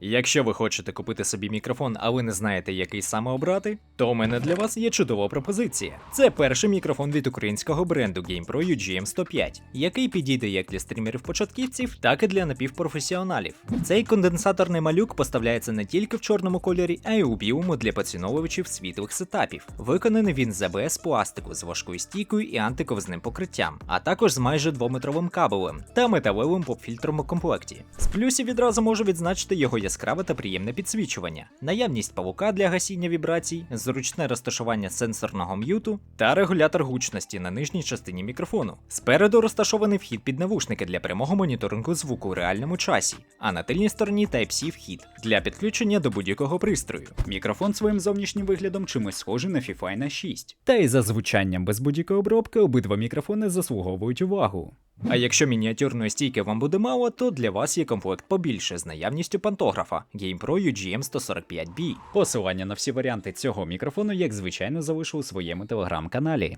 Якщо ви хочете купити собі мікрофон, а ви не знаєте, який саме обрати, то у мене для вас є чудова пропозиція. Це перший мікрофон від українського бренду GamePro UGM 105, який підійде як для стрімерів-початківців, так і для напівпрофесіоналів. Цей конденсаторний малюк поставляється не тільки в чорному кольорі, а й у білому для поціновувачів світлих сетапів. Виконаний він з ABS пластику з важкою стійкою і антиковзним покриттям, а також з майже двометровим кабелем та металевим попфільтром у комплекті. З плюсів відразу можу відзначити його яскраве та приємне підсвічування, наявність павука для гасіння вібрацій, зручне розташування сенсорного м'юту та регулятор гучності на нижній частині мікрофону. Спереду розташований вхід під навушники для прямого моніторингу звуку у реальному часі, а на тильній стороні Type-C вхід для підключення до будь-якого пристрою. Мікрофон своїм зовнішнім виглядом чимось схожий на FIFA 6. Та й за звучанням без будь-якої обробки обидва мікрофони заслуговують увагу. А якщо мініатюрної стійки вам буде мало, то для вас є комплект побільше з наявністю пантографа GamePro UGM 145B. Посилання на всі варіанти цього мікрофону, як звичайно, залишу у своєму телеграм-каналі.